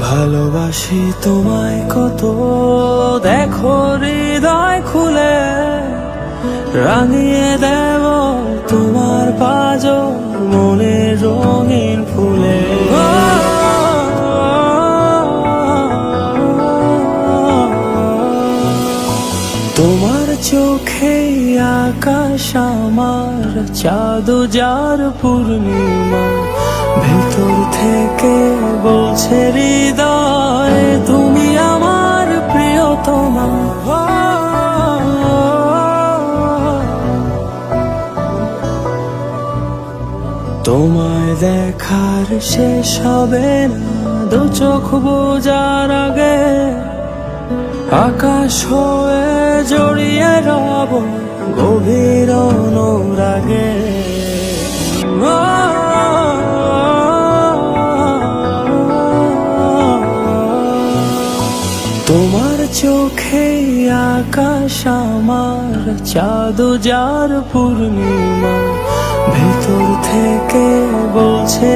ভালোবাসি তোমায় কত দেখো হৃদয় খুলে রাঙিয়ে দেব তোমার পাজ মনে রঙিন চোখে আকাশ আমার চাঁদ যার পূর্ণিমা। ভেতর থেকে বলছে হৃদয়, তুমি আমার প্রিয়তমা। তোমায় দেখার শেষ হবে না, দু চোখ বোঝার আগে। আকাশ হয়ে জড়িয়ে রব গভীর অনুরাগে। তোমার চোখে আকাশ আমার চাঁদ যার পূর্ণিমা ভেতর থেকে বলছে